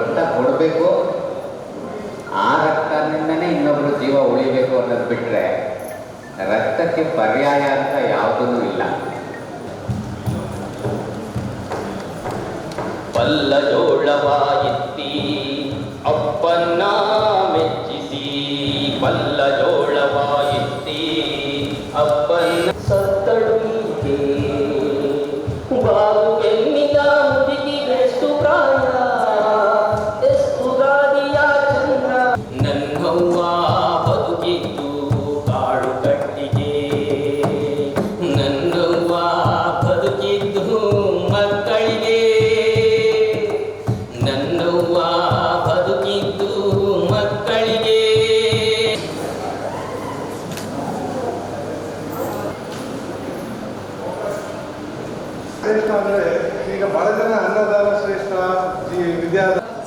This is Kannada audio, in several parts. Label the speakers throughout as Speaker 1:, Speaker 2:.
Speaker 1: ರಕ್ತ ಕೊಡಬೇಕು, ಆ ರಕ್ತದಿಂದನೇ ಇನ್ನೊಬ್ಬರು ಜೀವ ಉಳಿಬೇಕು ಅನ್ನೋದು ಬಿಟ್ಟರೆ ರಕ್ತಕ್ಕೆ ಪರ್ಯಾಯ ಅಂತ ಯಾವುದೂ ಇಲ್ಲ.
Speaker 2: ಬಲ್ಲ ಜೋಳವಾಯಿತ್ತಿ ಅಪ್ಪನ್ನ ಮೆಚ್ಚಿಸಿ ಬಲ್ಲ ಜೋಳವಾಯಿತ್ತಿ
Speaker 3: ಈ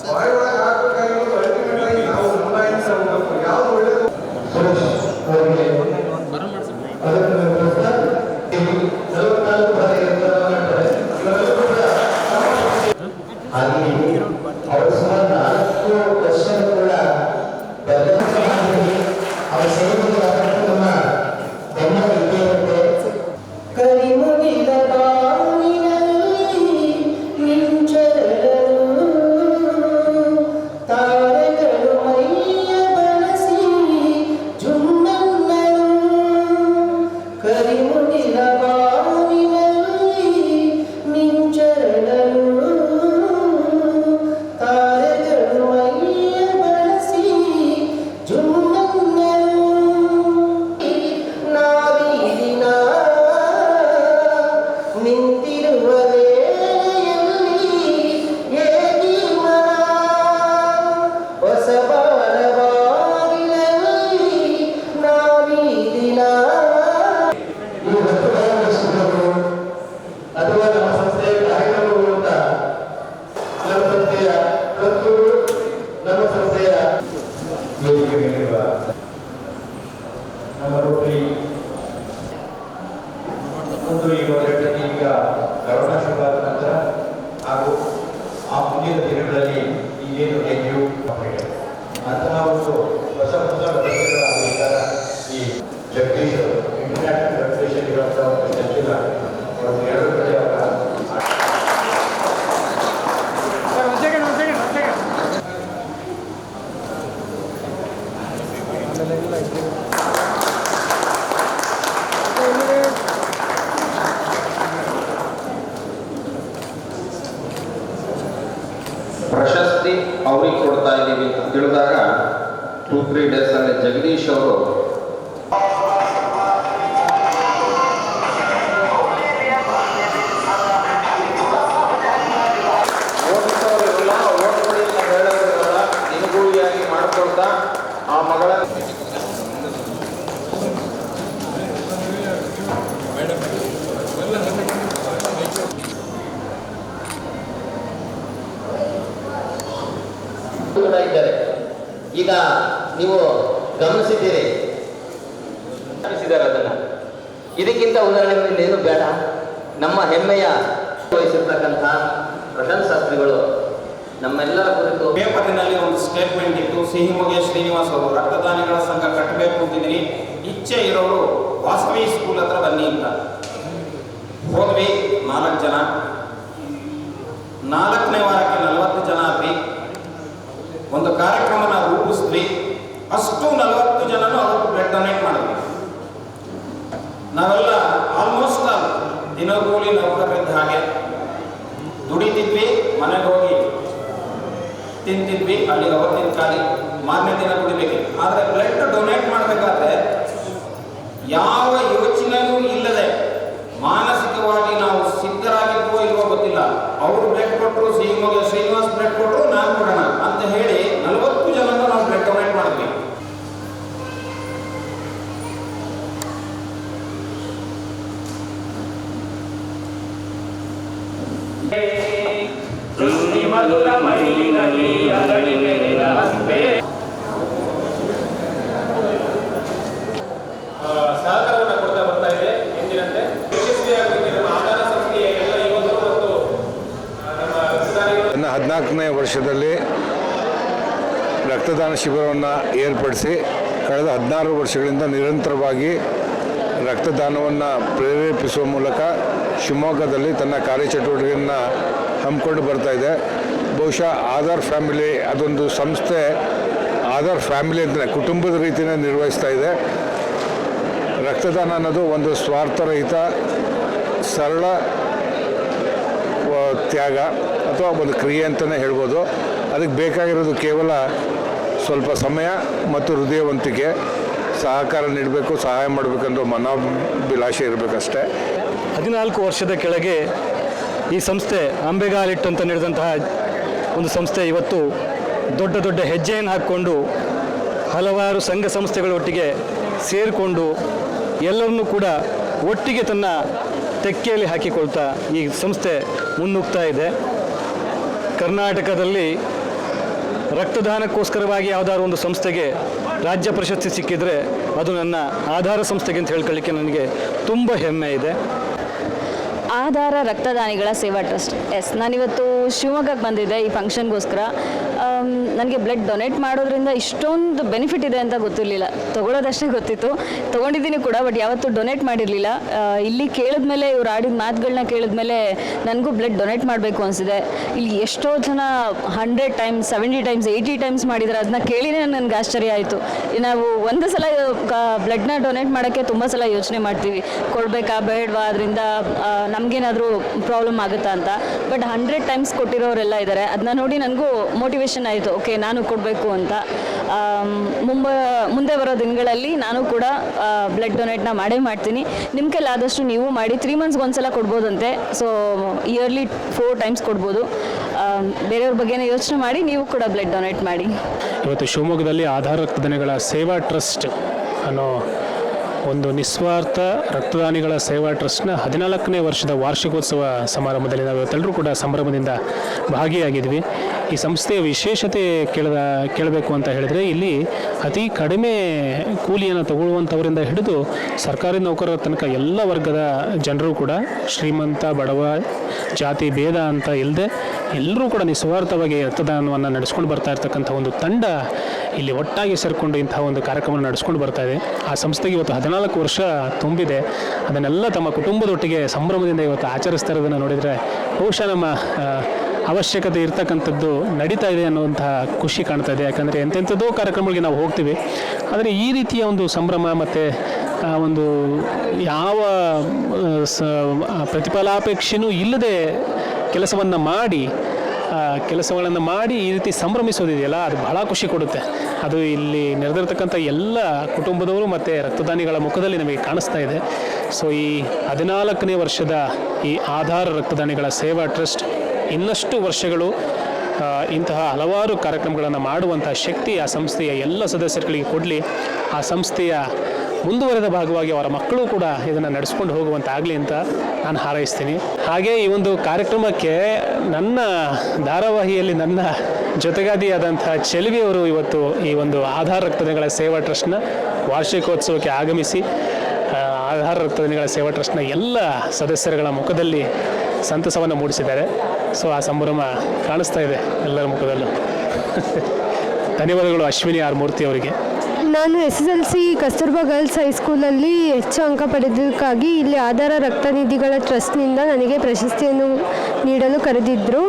Speaker 4: ಆ ಮುಂದಿನ ದಿನಗಳಲ್ಲಿ ಈಗೇನು ಡೆಂಗ್ಯೂ ಅಂತಹ ಒಂದು ಹೊಸ ಹೊಸ ವ್ಯವಸ್ಥೆಗಳ ವಿಚಾರ ಈ ಜಗದೀಶ್ ಇಂಟರ್ನ್ಯಾಷನಲ್ ರೆಪ್ಯುಟೇಷನ್ ಇರುವಂತಹ ಒಂದು ಸಚಿವ ಅವರು ಎರಡು ಕಡೆ ಅವರ
Speaker 5: ಪ್ರಶಸ್ತಿ ಅವ್ರಿಗೆ ಕೊಡ್ತಾ ಇದ್ದೀವಿ ಅಂತ ತಿಳಿದಾಗ ಟೂ ತ್ರೀ ಡೇಸ್ ಅಲ್ಲಿ ಜಗದೀಶ್ ಅವರು
Speaker 2: ಕೂಡ ಇದ್ದಾರೆ. ಈಗ ನೀವು ಗಮನಿಸಿದ್ದೀರಿ. ಗಮನಿಸಿದ್ದಾರೆ ಅದನ್ನ. ಇದಕ್ಕಿಂತ ಉದಾಹರಣೆ ಏನು ಬೇಡ. ನಮ್ಮ ಹೆಮ್ಮೆಯ ವಹಿಸಿರ್ತಕ್ಕಂಥ ಪ್ರಶಾಂತ್ ಶಾಸ್ತ್ರಿಗಳು ನಮ್ಮೆಲ್ಲರ ಕುರಿತು
Speaker 6: ಪೇಪರ್ನಲ್ಲಿ ಒಂದು ಸ್ಟೇಟ್ಮೆಂಟ್ ಇತ್ತು ಸಿಹಿಮೊಗೆ ಶ್ರೀನಿವಾಸ್ ಅವರು ರಕ್ತದಾನಿಗಳ ಸಂಘ ಕಟ್ಟಬೇಕು ಅಂತಿದ್ದೀನಿ. ಇಚ್ಛೆ ಇರೋರು ವಾಸವಿ ಸ್ಕೂಲ್ ಹತ್ರ ಬನ್ನಿ ಅಂತ. ಹೋದ್ವಿ ನಾಲ್ಕು ಜನ. ನಾಲ್ಕನೇ ವಾರಕ್ಕೆ ಆದ್ವಿ ಒಂದು ಕಾರ್ಯಕ್ರಮನ ರೂಪಿಸಿದ್ವಿ ಅಷ್ಟು ನಲವತ್ತು ಜನನು ಅದಕ್ಕೆ ಬ್ಲಡ್ ಡೊನೇಟ್ ಮಾಡಿದ್ವಿ ನಾವೆಲ್ಲ ಆಲ್ಮೋಸ್ಟ್ ಆಲ್ ದಿನಗೂಲಿ ನೌಕರರಿದ್ದ ಹಾಗೆ ದುಡಿತಿದ್ವಿ, ಮನೆಗೆ ಹೋಗಿ ತಿಂತಿದ್ವಿ ಅಲ್ಲಿ ಅವತ್ತಿನ ಖಾಲಿ ಮಾರನೇ ದಿನ ಕುಡಿಬೇಕು ಆದರೆ ಬ್ಲಡ್ ಡೊನೇಟ್ ಮಾಡಬೇಕಾದ್ರೆ ಯಾವ ಯೋಚನೆಯೂ ಇಲ್ಲದೆ ಮಾನಸಿಕವಾಗಿ ನಾವು ಸಿದ್ಧರಾಗಿದ್ವೋ ಇಲ್ವೋ ಗೊತ್ತಿಲ್ಲ. ಅವರು ಬ್ಲಡ್ ಕೊಟ್ಟರು ಶ್ರೀಮಗ ಶ್ರೀನಿವಾಸ್ ಬ್ಲಡ್ ಕೊಟ್ಟರು ನಾನು ಕೊಡೋಣ ಅಂತ ಹೇಳಿ ನಲವತ್ತು ಜನನ ನಾವು ಬ್ಲಡ್ ಡೊನೇಟ್ ಮಾಡಿದ್ವಿ
Speaker 7: ಮಧುರ ಮೈಲಿನಲ್ಲಿ ಅರಳಿ ನೆನೆದ ಹಂಪೆ
Speaker 3: ವರ್ಷದಲ್ಲಿ ರಕ್ತದಾನ ಶಿಬಿರವನ್ನು ಏರ್ಪಡಿಸಿ ಕಳೆದ ಹದಿನಾರು ವರ್ಷಗಳಿಂದ ನಿರಂತರವಾಗಿ ರಕ್ತದಾನವನ್ನು ಪ್ರೇರೇಪಿಸುವ ಮೂಲಕ ಶಿವಮೊಗ್ಗದಲ್ಲಿ ತನ್ನ ಕಾರ್ಯಚಟುವಟಿಕೆಯನ್ನು ಹಮ್ಮಿಕೊಂಡು ಬರ್ತಾ ಇದೆ. ಬಹುಶಃ ಆಧಾರ್ ಫ್ಯಾಮಿಲಿ ಅದೊಂದು ಸಂಸ್ಥೆ ಆಧಾರ್ ಫ್ಯಾಮಿಲಿ ಅಂತಲೇ ಕುಟುಂಬದ ರೀತಿಯೇ ನಿರ್ವಹಿಸ್ತಾ ಇದೆ. ರಕ್ತದಾನ ಅನ್ನೋದು ಒಂದು ಸ್ವಾರ್ಥರಹಿತ, ಸರಳ ತ್ಯಾಗ ಅಥವಾ ಒಂದು ಕ್ರಿಯೆ ಅಂತಲೇ ಹೇಳ್ಬೋದು. ಅದಕ್ಕೆ ಬೇಕಾಗಿರೋದು ಕೇವಲ ಸ್ವಲ್ಪ ಸಮಯ ಮತ್ತು ಹೃದಯವಂತಿಕೆ, ಸಹಕಾರ ನೀಡಬೇಕು, ಸಹಾಯ ಮಾಡಬೇಕಂತ ಮನೋಭಿಲಾಷೆ ಇರಬೇಕಷ್ಟೇ.
Speaker 8: ಹದಿನಾಲ್ಕು ವರ್ಷದ ಕೆಳಗೆ ಈ ಸಂಸ್ಥೆ ಅಂಬೆಗಾಲಿಟ್ಟು ಅಂತ ನಡೆದಂತಹ ಒಂದು ಸಂಸ್ಥೆ ಇವತ್ತು ದೊಡ್ಡ ದೊಡ್ಡ ಹೆಜ್ಜೆಯನ್ನು ಹಾಕ್ಕೊಂಡು ಹಲವಾರು ಸಂಘ ಸಂಸ್ಥೆಗಳೊಟ್ಟಿಗೆ ಸೇರಿಕೊಂಡು ಎಲ್ಲರನ್ನೂ ಕೂಡ ಒಟ್ಟಿಗೆ ತನ್ನ ತೆಕ್ಕೆಯಲ್ಲಿ ಹಾಕಿಕೊಳ್ತಾ ಈ ಸಂಸ್ಥೆ ಮುನ್ನುಗ್ತಾ ಇದೆ. ಕರ್ನಾಟಕದಲ್ಲಿ ರಕ್ತದಾನಕ್ಕೋಸ್ಕರವಾಗಿ ಯಾವುದಾದ್ರು ಒಂದು ಸಂಸ್ಥೆಗೆ ರಾಜ್ಯ ಪ್ರಶಸ್ತಿ ಸಿಕ್ಕಿದರೆ ಅದು ನನ್ನ ಆಧಾರ ಸಂಸ್ಥೆಗೆ ಅಂತ ಹೇಳ್ಕೊಳ್ಳಿಕ್ಕೆ ನನಗೆ ತುಂಬ ಹೆಮ್ಮೆ ಇದೆ.
Speaker 9: ಆಧಾರ ರಕ್ತದಾನಿಗಳ ಸೇವಾ ಟ್ರಸ್ಟ್. ಎಸ್, ನಾನಿವತ್ತು ಶಿವಮೊಗ್ಗಕ್ಕೆ ಬಂದಿದ್ದೆ ಈ ಫಂಕ್ಷನ್ಗೋಸ್ಕರ ನನಗೆ ಬ್ಲಡ್ ಡೊನೇಟ್ ಮಾಡೋದ್ರಿಂದ ಇಷ್ಟೊಂದು ಬೆನಿಫಿಟ್ ಇದೆ ಅಂತ ಗೊತ್ತಿರಲಿಲ್ಲ. ತೊಗೊಳೋದಷ್ಟೇ ಗೊತ್ತಿತ್ತು. ತೊಗೊಂಡಿದ್ದೀನಿ ಕೂಡ ಬಟ್ ಯಾವತ್ತೂ ಡೊನೇಟ್ ಮಾಡಿರಲಿಲ್ಲ. ಇಲ್ಲಿ ಕೇಳಿದ್ಮೇಲೆ, ಇವ್ರು ಆಡಿದ ಮಾತುಗಳನ್ನ ಕೇಳಿದ್ಮೇಲೆ ನನಗೂ ಬ್ಲಡ್ ಡೊನೇಟ್ ಮಾಡಬೇಕು ಅನಿಸಿದೆ. ಇಲ್ಲಿ ಎಷ್ಟೋ ಜನ hundred times seventy times eighty times ಮಾಡಿದ್ದಾರೆ ಅದನ್ನ ಕೇಳಿನೇ ನನಗೆ ಆಶ್ಚರ್ಯ ಆಯಿತು. ನಾವು ಒಂದು ಸಲ ಬ್ಲಡ್ನ ಡೊನೇಟ್ ಮಾಡೋಕ್ಕೆ ತುಂಬ ಸಲ ಯೋಚನೆ ಮಾಡ್ತೀವಿ. ಕೊಡಬೇಕಾ, ಬೇಡವಾ, ಅದರಿಂದ ನಮಗೇನಾದರೂ ಪ್ರಾಬ್ಲಮ್ ಆಗುತ್ತಾ ಅಂತ. ಬಟ್ ಹಂಡ್ರೆಡ್ ಟೈಮ್ಸ್ ಕೊಟ್ಟಿರೋರೆಲ್ಲ ಇದ್ದಾರೆ ಅದನ್ನ ನೋಡಿ ನನಗೂ ಮೋಟಿವೇಶನ್ ಆಯಿತು ಓಕೆ ನಾನು ಕೊಡಬೇಕು ಅಂತ. ಮುಂಬ, ಮುಂದೆ ಬರೋ ದಿನಗಳಲ್ಲಿ ನಾನು ಕೂಡ ಬ್ಲಡ್ ಡೊನೇಟ್ನ ಮಾಡೇ ಮಾಡ್ತೀನಿ. ನಿಮ್ಮ ಕೈಲಾದಷ್ಟು ನೀವು ಮಾಡಿ ತ್ರೀ ಮಂತ್ಸ್ಗೆ ಒಂದ್ಸಲ ಕೊಡ್ಬೋದಂತೆ. ಸೊ ಇಯರ್ಲಿ ಫೋರ್ ಟೈಮ್ಸ್ ಕೊಡ್ಬೋದು. ಬೇರೆಯವ್ರ ಬಗ್ಗೆನೇ ಯೋಚನೆ ಮಾಡಿ, ನೀವು ಕೂಡ ಬ್ಲಡ್ ಡೊನೇಟ್ ಮಾಡಿ.
Speaker 10: ಇವತ್ತು ಶಿವಮೊಗ್ಗದಲ್ಲಿ ಆಧಾರ ರಕ್ತದಾನಿಗಳ ಸೇವಾ ಟ್ರಸ್ಟ್ ಅನ್ನೋ ಒಂದು ನಿಸ್ವಾರ್ಥ ರಕ್ತದಾನಿಗಳ ಸೇವಾ ಟ್ರಸ್ಟ್ನ ಹದಿನಾಲ್ಕನೇ ವರ್ಷದ ವಾರ್ಷಿಕೋತ್ಸವ ಸಮಾರಂಭದಲ್ಲಿ ನಾವು ಇವತ್ತೆಲ್ಲರೂ ಕೂಡ ಸಂಭ್ರಮದಿಂದ ಭಾಗಿಯಾಗಿದ್ವಿ. ಈ ಸಂಸ್ಥೆಯ ವಿಶೇಷತೆ ಕೇಳದ, ಕೇಳಬೇಕು ಅಂತ ಹೇಳಿದರೆ ಇಲ್ಲಿ ಅತಿ ಕಡಿಮೆ ಕೂಲಿಯನ್ನು ತಗೊಳ್ಳುವಂಥವರಿಂದ ಹಿಡಿದು ಸರ್ಕಾರಿ ನೌಕರರ ತನಕ ಎಲ್ಲ ವರ್ಗದ ಜನರು ಕೂಡ ಶ್ರೀಮಂತ, ಬಡವ, ಜಾತಿ ಭೇದ ಅಂತ ಇಲ್ಲದೆ ಎಲ್ಲರೂ ಕೂಡ ನಿಸ್ವಾರ್ಥವಾಗಿ ರಕ್ತದಾನವನ್ನು ನಡೆಸ್ಕೊಂಡು ಬರ್ತಾ ಇರ್ತಕ್ಕಂಥ ಒಂದು ತಂಡ ಇಲ್ಲಿ ಒಟ್ಟಾಗಿ ಸೇರಿಕೊಂಡು ಇಂತಹ ಒಂದು ಕಾರ್ಯಕ್ರಮ ನಡೆಸ್ಕೊಂಡು ಬರ್ತಾ ಇದೆ. ಆ ಸಂಸ್ಥೆಗೆ ಇವತ್ತು ಹದಿನಾಲ್ಕು ವರ್ಷ ತುಂಬಿದೆ. ಅದನ್ನೆಲ್ಲ ತಮ್ಮ ಕುಟುಂಬದೊಟ್ಟಿಗೆ ಸಂಭ್ರಮದಿಂದ ಇವತ್ತು ಆಚರಿಸ್ತಾ ಇರೋದನ್ನು ನೋಡಿದರೆ ಬಹುಶಃ ನಮ್ಮ ಅವಶ್ಯಕತೆ ಇರ್ತಕ್ಕಂಥದ್ದು ನಡೀತಾ ಇದೆ ಅನ್ನುವಂತಹ ಖುಷಿ ಕಾಣ್ತಾ ಇದೆ. ಯಾಕಂದರೆ ಎಂತೆಂಥದ್ದೋ ಕಾರ್ಯಕ್ರಮಗಳಿಗೆ ನಾವು ಹೋಗ್ತೀವಿ. ಆದರೆ ಈ ರೀತಿಯ ಒಂದು ಸಂಭ್ರಮ ಮತ್ತು ಒಂದು ಯಾವ ಸ ಆ, ಪ್ರತಿಫಲಾಪೇಕ್ಷೆನೂ ಇಲ್ಲದೆ ಕೆಲಸವನ್ನು ಮಾಡಿ ಕೆಲಸಗಳನ್ನು ಮಾಡಿ ಈ ರೀತಿ ಸಂಭ್ರಮಿಸೋದಿದೆಯಲ್ಲ ಅದು ಬಹಳ ಖುಷಿ ಕೊಡುತ್ತೆ. ಅದು ಇಲ್ಲಿ ನೆರೆದಿರ್ತಕ್ಕಂಥ ಎಲ್ಲ ಕುಟುಂಬದವರು ಮತ್ತು ರಕ್ತದಾನಿಗಳ ಮುಖದಲ್ಲಿ ನಮಗೆ ಕಾಣಿಸ್ತಾ ಇದೆ. ಸೊ ಈ ಹದಿನಾಲ್ಕನೇ ವರ್ಷದ ಈ ಆಧಾರ ರಕ್ತದಾನಿಗಳ ಸೇವಾ ಟ್ರಸ್ಟ್ ಇನ್ನಷ್ಟು ವರ್ಷಗಳು ಇಂತಹ ಹಲವಾರು ಕಾರ್ಯಕ್ರಮಗಳನ್ನು ಮಾಡುವಂಥ ಶಕ್ತಿ ಆ ಸಂಸ್ಥೆಯ ಎಲ್ಲ ಸದಸ್ಯರುಗಳಿಗೆ ಕೊಡಲಿ. ಆ ಸಂಸ್ಥೆಯ ಮುಂದುವರೆದ ಭಾಗವಾಗಿ ಅವರ ಮಕ್ಕಳು ಕೂಡ ಇದನ್ನು ನಡೆಸ್ಕೊಂಡು ಹೋಗುವಂತಾಗಲಿ ಅಂತ ನಾನು ಹಾರೈಸ್ತೀನಿ. ಹಾಗೆ ಈ ಒಂದು ಕಾರ್ಯಕ್ರಮಕ್ಕೆ ನನ್ನ ಧಾರಾವಾಹಿಯಲ್ಲಿ ನನ್ನ ಜೊತೆಗಾದಿಯಾದಂಥ ಚೆಲುವಿಯವರು ಇವತ್ತು ಈ ಒಂದು ಆಧಾರ ರಕ್ತದಗಳ ಸೇವಾ ಟ್ರಸ್ಟ್ನ ವಾರ್ಷಿಕೋತ್ಸವಕ್ಕೆ ಆಗಮಿಸಿ ಆಧಾರ ರಕ್ತದಗಳ ಸೇವಾ ಟ್ರಸ್ಟ್ನ ಎಲ್ಲ ಸದಸ್ಯರುಗಳ ಮುಖದಲ್ಲಿ ಸಂತಸವನ್ನು ಮೂಡಿಸಿದ್ದಾರೆ. ಸೊ ಆ ಸಂಭ್ರಮ ಕಾಣಿಸ್ತಾ ಇದೆ ಎಲ್ಲರ ಮುಖದಲ್ಲೂ. ಧನ್ಯವಾದಗಳು ಅಶ್ವಿನಿ ಆರ್ ಮೂರ್ತಿ ಅವರಿಗೆ.
Speaker 11: ನಾನು S S L C Kasturba girls ಹೈಸ್ಕೂಲಲ್ಲಿ ಹೆಚ್ಚು ಅಂಕ ಪಡೆದಕ್ಕಾಗಿ ಇಲ್ಲಿ ಆಧಾರ ರಕ್ತನಿಧಿಗಳ ಟ್ರಸ್ಟ್ನಿಂದ ನನಗೆ ಪ್ರಶಸ್ತಿಯನ್ನು ನೀಡಲು ಕರೆದಿದ್ದರು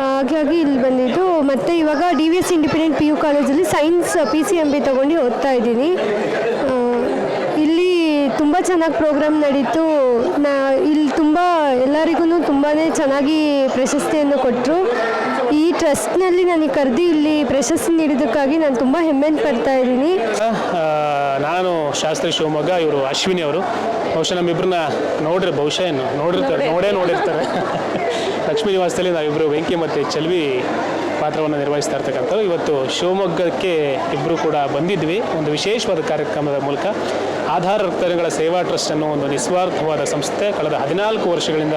Speaker 11: ಹಾಗಾಗಿ ಇಲ್ಲಿ ಬಂದಿದ್ದು. ಮತ್ತು ಇವಾಗ D V S independent P U ಕಾಲೇಜಲ್ಲಿ science P C M B ತೊಗೊಂಡು ಓದ್ತಾ ಇದ್ದೀನಿ. ಇಲ್ಲಿ ತುಂಬ ಚೆನ್ನಾಗಿ ಪ್ರೋಗ್ರಾಮ್ ನಡೀತು. ನಾ, ಇಲ್ಲಿ ತುಂಬ ಎಲ್ಲರಿಗೂ ತುಂಬಾ ಚೆನ್ನಾಗಿ ಪ್ರಶಸ್ತಿಯನ್ನು ಕೊಟ್ಟರು ಈ ಟ್ರಸ್ಟ್ನಲ್ಲಿ ನನಗೆ ಕರೆದು ಇಲ್ಲಿ ಪ್ರಶಸ್ತಿ ನೀಡಿದ್ದಕ್ಕಾಗಿ ನಾನು ತುಂಬ ಹೆಮ್ಮೆ ಪಡ್ತಾ ಇದ್ದೀನಿ.
Speaker 10: ನಾನು ಶಾಸ್ತ್ರಿ ಶಿವಮೊಗ್ಗ ಇವರು ಅಶ್ವಿನಿ ಅವರು. ಬಹುಶಃ ನಮ್ಮಿಬ್ಬರನ್ನ ನೋಡ್ರಿ ಬಹುಶಃ ಏನು ನೋಡಿರ್ತಾರೆ ನೋಡೇ ನೋಡಿರ್ತಾರೆ. ಲಕ್ಷ್ಮೀ ನಿವಾಸದಲ್ಲಿ ನಾವಿಬ್ಬರು ವೆಂಕಿ ಮತ್ತು ಚೆಲ್ವಿ ಪಾತ್ರವನ್ನು ನಿರ್ವಹಿಸ್ತಾ ಇರ್ತಕ್ಕಂಥದ್ದು ಇವತ್ತು ಶಿವಮೊಗ್ಗಕ್ಕೆ ಇಬ್ಬರು ಕೂಡ ಬಂದಿದ್ವಿ. ಒಂದು ವಿಶೇಷವಾದ ಕಾರ್ಯಕ್ರಮದ ಮೂಲಕ ಆಧಾರ ರಕ್ತದಾನಿಗಳ ಸೇವಾ ಟ್ರಸ್ಟ್ ಅನ್ನೋ ಒಂದು ನಿಸ್ವಾರ್ಥವಾದ ಸಂಸ್ಥೆ ಕಳೆದ ಹದಿನಾಲ್ಕು ವರ್ಷಗಳಿಂದ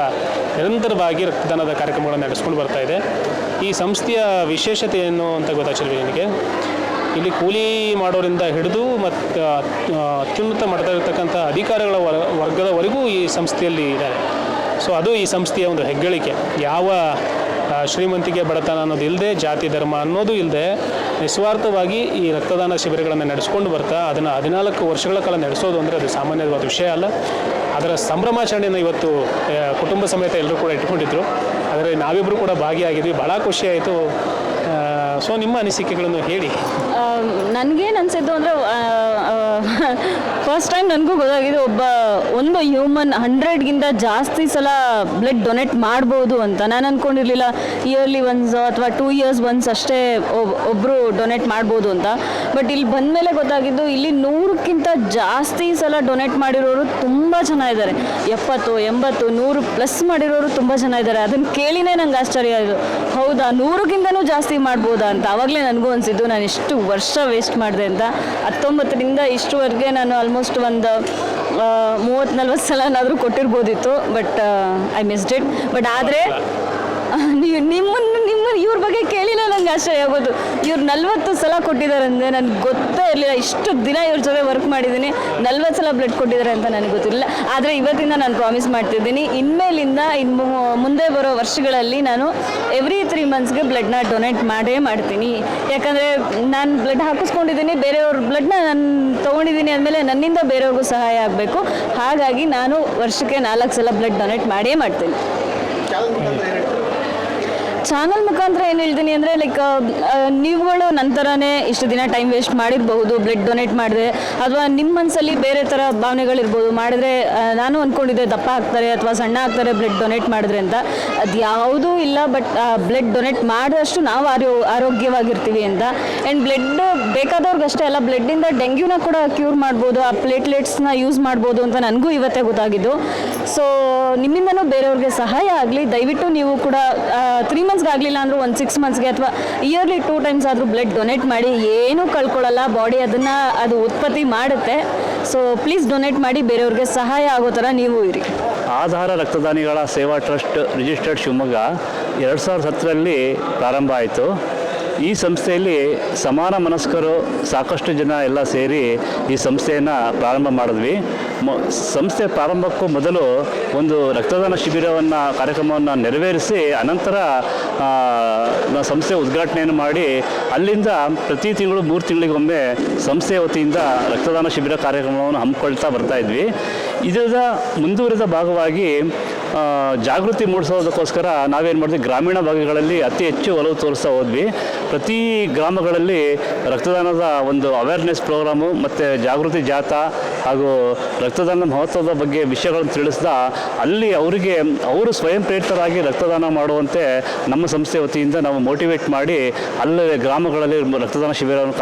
Speaker 10: ನಿರಂತರವಾಗಿ ರಕ್ತದಾನದ ಕಾರ್ಯಕ್ರಮಗಳನ್ನು ನಡೆಸ್ಕೊಂಡು ಬರ್ತಾ ಇದೆ. ಈ ಸಂಸ್ಥೆಯ ವಿಶೇಷತೆ ಏನು ಅಂತ ಗೊತ್ತಾ ನನಗೆ ಇಲ್ಲಿ ಕೂಲಿ ಮಾಡೋರಿಂದ ಹಿಡಿದು ಮತ್ತು ಅತ್ಯುನ್ನತ ಮಟ್ಟದಲ್ಲಿರ್ತಕ್ಕಂಥ ಅಧಿಕಾರಿಗಳ ವರ್, ವರ್ಗದವರೆಗೂ ಈ ಸಂಸ್ಥೆಯಲ್ಲಿ ಇದ್ದಾರೆ. ಸೊ ಅದು ಈ ಸಂಸ್ಥೆಯ ಒಂದು ಹೆಗ್ಗಳಿಕೆ. ಯಾವ ಶ್ರೀಮಂತಿಕೆ ಬಡತನ ಅನ್ನೋದು ಇಲ್ಲದೆ ಜಾತಿ ಧರ್ಮ ಅನ್ನೋದು ಇಲ್ಲದೆ ನಿಸ್ವಾರ್ಥವಾಗಿ ಈ ರಕ್ತದಾನ ಶಿಬಿರಗಳನ್ನು ನಡೆಸ್ಕೊಂಡು ಬರ್ತಾ, ಅದನ್ನು ಹದಿನಾಲ್ಕು ವರ್ಷಗಳ ಕಾಲ ನಡೆಸೋದು ಅಂದರೆ ಅದು ಸಾಮಾನ್ಯವಾದ ವಿಷಯ ಅಲ್ಲ. ಅದರ ಸಂಭ್ರಮಾಚರಣೆಯನ್ನು ಇವತ್ತು ಕುಟುಂಬ ಸಮೇತ ಎಲ್ಲರೂ ಕೂಡ ಇಟ್ಕೊಂಡಿದ್ರು. ಆದರೆ ನಾವಿಬ್ಬರು ಕೂಡ ಭಾಗಿಯಾಗಿದ್ವಿ. ಭಾಳ ಖುಷಿಯಾಯಿತು ಸೊ ನಿಮ್ಮ ಅನಿಸಿಕೆಗಳನ್ನು ಹೇಳಿ.
Speaker 9: ನನಗೇನು ಅನಿಸಿದ್ದು ಅಂದರೆ ಫಸ್ಟ್ ಟೈಮ್ ನನಗೂ ಗೊತ್ತಾಗಿದೆ, ಒಬ್ಬ ಒಂದು ಹ್ಯೂಮನ್ ಹಂಡ್ರೆಡ್ಗಿಂತ ಜಾಸ್ತಿ ಸಲ ಬ್ಲಡ್ ಡೊನೇಟ್ ಮಾಡ್ಬೋದು ಅಂತ. ನಾನು ಅಂದ್ಕೊಂಡಿರಲಿಲ್ಲ ಇಯರ್ಲಿ ಒನ್ಸ್ ಅಥವಾ ಟೂ ಇಯರ್ಸ್ ಒನ್ಸ್ ಅಷ್ಟೇ ಒಬ್ಬರು ಡೊನೇಟ್ ಮಾಡ್ಬೋದು ಅಂತ. ಬಟ್ ಇಲ್ಲಿ ಬಂದಮೇಲೆ ಗೊತ್ತಾಗಿದ್ದು, ಇಲ್ಲಿ ನೂರಕ್ಕಿಂತ ಜಾಸ್ತಿ ಸಲ ಡೊನೇಟ್ ಮಾಡಿರೋರು ತುಂಬ ಜನ ಇದ್ದಾರೆ. ಎಪ್ಪತ್ತು, ಎಂಬತ್ತು, ನೂರು ಪ್ಲಸ್ ಮಾಡಿರೋರು ತುಂಬ ಜನ ಇದ್ದಾರೆ. ಅದನ್ನು ಕೇಳಿನೇ ನಂಗೆ ಆಶ್ಚರ್ಯ ಆಯಿತು. ಹೌದಾ, ನೂರಕ್ಕಿಂತನೂ ಜಾಸ್ತಿ ಮಾಡ್ಬೋದಾ ಅಂತ. ಆವಾಗಲೇ ನನಗೂ ಅನಿಸಿದ್ದು, ನಾನು ಇಷ್ಟು ವರ್ಷ ವೇಸ್ಟ್ ಮಾಡಿದೆ ಅಂತ. ಹತ್ತೊಂಬತ್ತರಿಂದ ಇಷ್ಟುವರೆಗೆ ನಾನು ಆಲ್ಮೋಸ್ಟ್ ಒಂದು ಮೂವತ್ತು ನಲ್ವತ್ತು ಸಲನಾದರೂ ಕೊಟ್ಟಿರ್ಬೋದಿತ್ತು but I missed it but ಆದರೆ ನಿಮ್ಮನ್ನು ನಿಮ್ಮ ಇವ್ರ ಬಗ್ಗೆ ಕೇಳಿಲ್ಲ ನಂಗೆ ಆಶ್ಚರ್ಯ ಆಗೋದು. ಇವ್ರು ನಲ್ವತ್ತು ಸಲ ಕೊಟ್ಟಿದ್ದಾರೆ ಅಂದರೆ ನನಗೆ ಗೊತ್ತೇ ಇರಲಿಲ್ಲ. ಇಷ್ಟು ದಿನ ಇವ್ರ ಜೊತೆ ವರ್ಕ್ ಮಾಡಿದ್ದೀನಿ. ನಲ್ವತ್ತು ಸಲ ಬ್ಲಡ್ ಕೊಟ್ಟಿದ್ದಾರೆ ಅಂತ ನನಗೆ ಗೊತ್ತಿಲ್ಲ ಆದರೆ ಇವತ್ತಿಂದ ನಾನು ಪ್ರಾಮಿಸ್ ಮಾಡ್ತಿದ್ದೀನಿ, ಇನ್ಮೇಲಿಂದ ಇನ್ನು ಮುಂದೆ ಬರೋ ವರ್ಷಗಳಲ್ಲಿ ನಾನು ಎವ್ರಿ ತ್ರೀ ಮಂತ್ಸ್ಗೆ ಬ್ಲಡ್ನ ಡೊನೇಟ್ ಮಾಡೇ ಮಾಡ್ತೀನಿ. ಯಾಕಂದರೆ ನಾನು ಬ್ಲಡ್ ಹಾಕಿಸ್ಕೊಂಡಿದ್ದೀನಿ, ಬೇರೆಯವ್ರ ಬ್ಲಡ್ನ ನಾನು ತೊಗೊಂಡಿದ್ದೀನಿ ಅಂದಮೇಲೆ ನನ್ನಿಂದ ಬೇರೆಯವ್ರಿಗೂ ಸಹಾಯ ಆಗಬೇಕು. ಹಾಗಾಗಿ ನಾನು ವರ್ಷಕ್ಕೆ ನಾಲ್ಕು ಸಲ ಬ್ಲಡ್ ಡೊನೇಟ್ ಮಾಡೇ ಮಾಡ್ತೀನಿ. ಚಾನಲ್ ಮುಖಾಂತರ ಏನು ಹೇಳ್ತೀನಿ ಅಂದರೆ ಲೈಕ್ ನೀವುಗಳು ನಂತರನೇ ಇಷ್ಟು ದಿನ ಟೈಮ್ ವೇಸ್ಟ್ ಮಾಡಿರಬಹುದು ಬ್ಲಡ್ ಡೊನೇಟ್ ಮಾಡಿದ್ರೆ, ಅಥವಾ ನಿಮ್ಮ ಮನಸ್ಸಲ್ಲಿ ಬೇರೆ ಥರ ಭಾವನೆಗಳಿರ್ಬೋದು. ಮಾಡಿದ್ರೆ ನಾನು ಅಂದ್ಕೊಂಡಿದ್ದೆ ದಪ್ಪ ಆಗ್ತಾರೆ ಅಥವಾ ಸಣ್ಣ ಆಗ್ತಾರೆ ಬ್ಲಡ್ ಡೊನೇಟ್ ಮಾಡಿದ್ರೆ ಅಂತ. ಅದು ಯಾವುದೂ ಇಲ್ಲ ಬಟ್ ಬ್ಲಡ್ ಡೊನೇಟ್ ಮಾಡಿದಷ್ಟು ನಾವು ಆರೋ, ಆರೋಗ್ಯವಾಗಿರ್ತೀವಿ ಅಂತ. ಆ್ಯಂಡ್ ಬ್ಲಡ್ ಬೇಕಾದವ್ರಿಗಷ್ಟೇ ಅಲ್ಲ ಬ್ಲಡ್ಡಿಂದ ಡೆಂಗ್ಯೂನ ಕೂಡ ಕ್ಯೂರ್ ಮಾಡ್ಬೋದು, ಆ ಪ್ಲೇಟ್ಲೆಟ್ಸ್ನ ಯೂಸ್ ಮಾಡ್ಬೋದು ಅಂತ ನನಗೂ ಇವತ್ತೇ ಗೊತ್ತಾಗಿದ್ದು. ಸೊ ನಿಮ್ಮಿಂದನೂ ಬೇರೆಯವ್ರಿಗೆ ಸಹಾಯ ಆಗಲಿ, ದಯವಿಟ್ಟು ನೀವು ಕೂಡ ತ್ರೀ ಮಂತ್ಸ್ಗೆ ಆಗಲಿಲ್ಲ ಅಂದರೂ ಒಂದು ಸಿಕ್ಸ್ ಮಂತ್ಸ್ಗೆ ಅಥವಾ ಇಯರ್ಲಿ ಟೂ ಟೈಮ್ಸ್ ಆದರೂ ಬ್ಲಡ್ ಡೊನೇಟ್ ಮಾಡಿ ಏನೂ ಕಳ್ಕೊಳ್ಳಲ್ಲ ಬಾಡಿ ಅದನ್ನು ಅದು ಉತ್ಪತ್ತಿ ಮಾಡುತ್ತೆ. ಸೊ ಪ್ಲೀಸ್ ಡೊನೇಟ್ ಮಾಡಿ ಬೇರೆಯವ್ರಿಗೆ ಸಹಾಯ ಆಗೋ ಥರ ನೀವು ಇರಿ.
Speaker 12: ಆಧಾರ ರಕ್ತದಾನಿಗಳ ಸೇವಾ ಟ್ರಸ್ಟ್ ರಿಜಿಸ್ಟರ್ಡ್ ಶಿವಮೊಗ್ಗ ಎರಡು ಸಾವಿರದ ಹತ್ತರಲ್ಲಿ ಪ್ರಾರಂಭ ಆಯಿತು. ಈ ಸಂಸ್ಥೆಯಲ್ಲಿ ಸಮಾನ ಮನಸ್ಕರು ಸಾಕಷ್ಟು ಜನ ಎಲ್ಲ ಸೇರಿ ಈ ಸಂಸ್ಥೆಯನ್ನು ಪ್ರಾರಂಭ ಮಾಡಿದ್ವಿ. ಸಂಸ್ಥೆ ಪ್ರಾರಂಭಕ್ಕೂ ಮೊದಲು ಒಂದು ರಕ್ತದಾನ ಶಿಬಿರವನ್ನು, ಕಾರ್ಯಕ್ರಮವನ್ನು ನೆರವೇರಿಸಿ ಅನಂತರ ಸಂಸ್ಥೆ ಉದ್ಘಾಟನೆಯನ್ನು ಮಾಡಿ ಅಲ್ಲಿಂದ ಪ್ರತಿ ತಿಂಗಳು ಮೂರು ತಿಂಗಳಿಗೊಮ್ಮೆ ಸಂಸ್ಥೆ ವತಿಯಿಂದ ರಕ್ತದಾನ ಶಿಬಿರ ಕಾರ್ಯಕ್ರಮವನ್ನು ಹಮ್ಮಿಕೊಳ್ತಾ ಬರ್ತಾ ಇದ್ವಿ. ಇದರ ಮುಂದುವರಿದ ಭಾಗವಾಗಿ ಜಾಗೃತಿ ಮೂಡಿಸೋದಕ್ಕೋಸ್ಕರ ನಾವೇನು ಮಾಡಿದ್ವಿ ಗ್ರಾಮೀಣ ಭಾಗಗಳಲ್ಲಿ ಅತಿ ಹೆಚ್ಚು ಒಲವು ತೋರಿಸ್ತಾ ಹೋದ್ವಿ. ಪ್ರತಿ ಗ್ರಾಮಗಳಲ್ಲಿ ರಕ್ತದಾನದ ಒಂದು ಅವೇರ್ನೆಸ್ ಪ್ರೋಗ್ರಾಮು ಮತ್ತು ಜಾಗೃತಿ ಜಾಥಾ ಹಾಗೂ ರಕ್ತದಾನ ಮಹತ್ವದ ಬಗ್ಗೆ ವಿಷಯಗಳನ್ನು ತಿಳಿಸ್ತಾ ಅಲ್ಲಿ ಅವರಿಗೆ, ಅವರು ಸ್ವಯಂ ಪ್ರೇರಿತರಾಗಿ ರಕ್ತದಾನ ಮಾಡುವಂತೆ ನಮ್ಮ ಸಂಸ್ಥೆ ವತಿಯಿಂದ ನಾವು ಮೋಟಿವೇಟ್ ಮಾಡಿ ಅಲ್ಲೇ ಗ್ರಾಮಗಳಲ್ಲಿ ರಕ್ತದಾನ ಶಿಬಿರವನ್ನು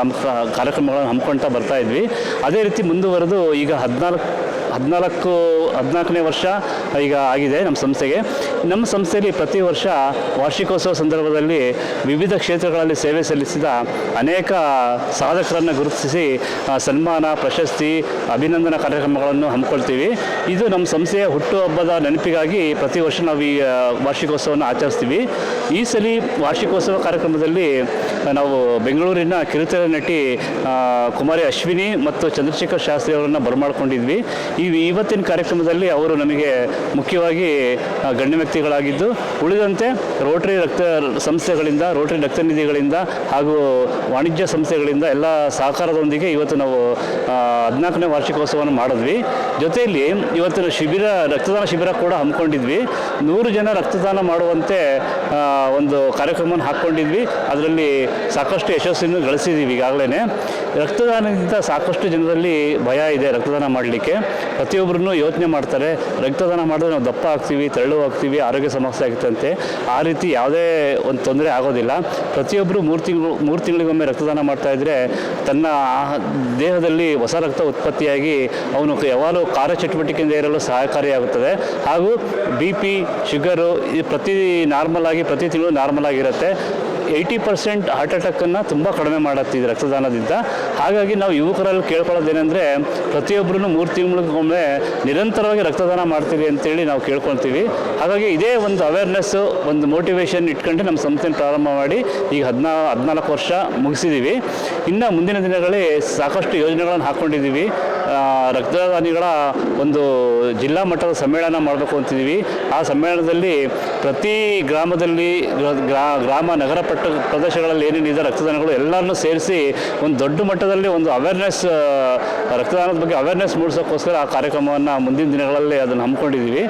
Speaker 12: ಕಾರ್ಯಕ್ರಮಗಳನ್ನು ಹಮ್ಮಿಕೊಳ್ತಾ ಬರ್ತಾ ಇದ್ವಿ. ಅದೇ ರೀತಿ ಮುಂದುವರೆದು ಈಗ ಹದಿನಾಲ್ಕು ಹದಿನಾಲ್ಕು, ಹದಿನಾಲ್ಕನೇ ವರ್ಷ ಈಗ ಆಗಿದೆ ನಮ್ಮ ಸಂಸ್ಥೆಗೆ. ನಮ್ಮ ಸಂಸ್ಥೆಯಲ್ಲಿ ಪ್ರತಿ ವರ್ಷ ವಾರ್ಷಿಕೋತ್ಸವ ಸಂದರ್ಭದಲ್ಲಿ ವಿವಿಧ ಕ್ಷೇತ್ರಗಳಲ್ಲಿ ಸೇವೆ ಸಲ್ಲಿಸಿದ ಅನೇಕ ಸಾಧಕರನ್ನು ಗುರುತಿಸಿ ಸನ್ಮಾನ, ಪ್ರಶಸ್ತಿ, ಅಭಿನಂದನಾ ಕಾರ್ಯಕ್ರಮಗಳನ್ನು ಹಮ್ಮಿಕೊಳ್ತೀವಿ. ಇದು ನಮ್ಮ ಸಂಸ್ಥೆಯ ಹುಟ್ಟುಹಬ್ಬದ ನೆನಪಿಗಾಗಿ ಪ್ರತಿ ವರ್ಷ ನಾವು ಈ ವಾರ್ಷಿಕೋತ್ಸವವನ್ನು ಆಚರಿಸ್ತೀವಿ. ಈ ಸಲ ವಾರ್ಷಿಕೋತ್ಸವ ಕಾರ್ಯಕ್ರಮದಲ್ಲಿ ನಾವು ಬೆಂಗಳೂರಿನ ಕಿರುತೆರೆ ನಟಿ ಕುಮಾರಿ ಅಶ್ವಿನಿ ಮತ್ತು ಚಂದ್ರಶೇಖರ್ ಶಾಸ್ತ್ರಿ ಅವರನ್ನು ಬರಮಾಡ್ಕೊಂಡಿದ್ವಿ. ಈ ಇವತ್ತಿನ ಕಾರ್ಯಕ್ರಮದಲ್ಲಿ ಅವರು ನಮಗೆ ಮುಖ್ಯವಾಗಿ ಗಣ್ಯ ವ್ಯಕ್ತಿಗಳಾಗಿದ್ದು, ಉಳಿದಂತೆ ರೋಟರಿ ರಕ್ತ ಸಂಸ್ಥೆಗಳಿಂದ, ರೋಟರಿ ರಕ್ತ ನಿಧಿಗಳಿಂದ ಹಾಗೂ ವಾಣಿಜ್ಯ ಸಂಸ್ಥೆಗಳಿಂದ ಎಲ್ಲ ಸಹಕಾರದೊಂದಿಗೆ ಇವತ್ತು ನಾವು ಹದಿನಾಲ್ಕನೇ ವಾರ್ಷಿಕೋತ್ಸವವನ್ನು ಮಾಡಿದ್ವಿ. ಜೊತೆಯಲ್ಲಿ ಇವತ್ತಿನ ಶಿಬಿರ, ರಕ್ತದಾನ ಶಿಬಿರ ಕೂಡ ಹಮ್ಮಿಕೊಂಡಿದ್ವಿ. ನೂರು ಜನ ರಕ್ತದಾನ ಮಾಡುವಂತೆ ಒಂದು ಕಾರ್ಯಕ್ರಮವನ್ನು ಹಾಕ್ಕೊಂಡಿದ್ವಿ. ಅದರಲ್ಲಿ ಸಾಕಷ್ಟು ಯಶಸ್ಸನ್ನು ಗಳಿಸಿದ್ದೀವಿ ಈಗಾಗಲೇ ರಕ್ತದಾನದಿಂದ ಸಾಕಷ್ಟು ಜನರಲ್ಲಿ ಭಯ ಇದೆ ರಕ್ತದಾನ ಮಾಡಲಿಕ್ಕೆ. ಪ್ರತಿಯೊಬ್ಬರೂ ಯೋಚನೆ ಮಾಡ್ತಾರೆ, ರಕ್ತದಾನ ಮಾಡಿದ್ರೆ ನಾವು ದಪ್ಪ ಆಗ್ತೀವಿ, ತೆರಳು ಆಗ್ತೀವಿ, ಆರೋಗ್ಯ ಸಮಸ್ಯೆ ಆಗುತ್ತಂತೆ ಆ ರೀತಿ ಯಾವುದೇ ಒಂದು ತೊಂದರೆ ಆಗೋದಿಲ್ಲ. ಪ್ರತಿಯೊಬ್ಬರು ಮೂರು ತಿಂಗಳು, ಮೂರು ತಿಂಗಳಿಗೊಮ್ಮೆ ರಕ್ತದಾನ ಮಾಡ್ತಾ ಇದ್ದರೆ ತನ್ನ ದೇಹದಲ್ಲಿ ಹೊಸ ರಕ್ತ ಉತ್ಪತ್ತಿಯಾಗಿ ಅವನು ಯಾವಾಗಲೂ ಕಾರ್ಯಚಟುವಟಿಕೆಯಿಂದ ಇರಲು ಸಹಕಾರಿಯಾಗುತ್ತದೆ. ಹಾಗೂ ಬಿ ಪಿ, ಶುಗರು ಪ್ರತಿ ನಾರ್ಮಲ್ ಆಗಿ ಪ್ರತಿ ತಿಂಗಳು ನಾರ್ಮಲ್ ಆಗಿರುತ್ತೆ. ಏಯ್ಟಿ ಪರ್ಸೆಂಟ್ ಹಾರ್ಟ್ ಅಟ್ಯಾಕನ್ನು ತುಂಬ ಕಡಿಮೆ ಮಾಡುತ್ತಿದೆ ರಕ್ತದಾನದಿಂದ. ಹಾಗಾಗಿ ನಾವು ಯುವಕರಲ್ಲಿ ಕೇಳ್ಕೊಳ್ಳೋದೇನೆಂದರೆ ಪ್ರತಿಯೊಬ್ಬರೂ ಮೂರು ತಿಂಗಳಿಗೊಮ್ಮೆ ನಿರಂತರವಾಗಿ ರಕ್ತದಾನ ಮಾಡ್ತೀವಿ ಅಂತೇಳಿ ನಾವು ಕೇಳ್ಕೊಳ್ತೀವಿ. ಹಾಗಾಗಿ ಇದೇ ಒಂದು ಅವೇರ್ನೆಸ್ಸು ಒಂದು ಮೋಟಿವೇಶನ್ ಇಟ್ಕೊಂಡು ನಮ್ಮ ಸಂಸ್ಥೆನ ಪ್ರಾರಂಭ ಮಾಡಿ ಈಗ ಹದಿನಾ, ಹದಿನಾಲ್ಕು ವರ್ಷ ಮುಗಿಸಿದ್ದೀವಿ ಇನ್ನು ಮುಂದಿನ ದಿನಗಳಲ್ಲಿ ಸಾಕಷ್ಟು ಯೋಜನೆಗಳನ್ನು ಹಾಕ್ಕೊಂಡಿದ್ದೀವಿ ರಕ್ತದಾನಿಗಳ ಒಂದು ಜಿಲ್ಲಾ ಮಟ್ಟದ ಸಮ್ಮೇಳನ ಮಾಡಬೇಕು ಅಂತಿದ್ದೀವಿ. ಆ ಸಮ್ಮೇಳನದಲ್ಲಿ ಪ್ರತಿ ಗ್ರಾಮದಲ್ಲಿ, ಗ್ರಾ- ಗ್ರಾಮ ನಗರ ಪಟ್ಟ ಪ್ರದೇಶಗಳಲ್ಲಿ ಏನೇನಿದೆ ರಕ್ತದಾನಗಳು ಎಲ್ಲರನ್ನೂ ಸೇರಿಸಿ ಒಂದು ದೊಡ್ಡ ಮಟ್ಟದಲ್ಲಿ ಒಂದು ಅವೇರ್ನೆಸ್ ರಕ್ತದಾನದ ಬಗ್ಗೆ ಅವೇರ್ನೆಸ್ ಮೂಡಿಸೋಕ್ಕೋಸ್ಕರ ಆ ಕಾರ್ಯಕ್ರಮವನ್ನು ಮುಂದಿನ ದಿನಗಳಲ್ಲಿ ಅದನ್ನು ಹಮ್ಮಿಕೊಂಡಿದ್ದೀವಿ.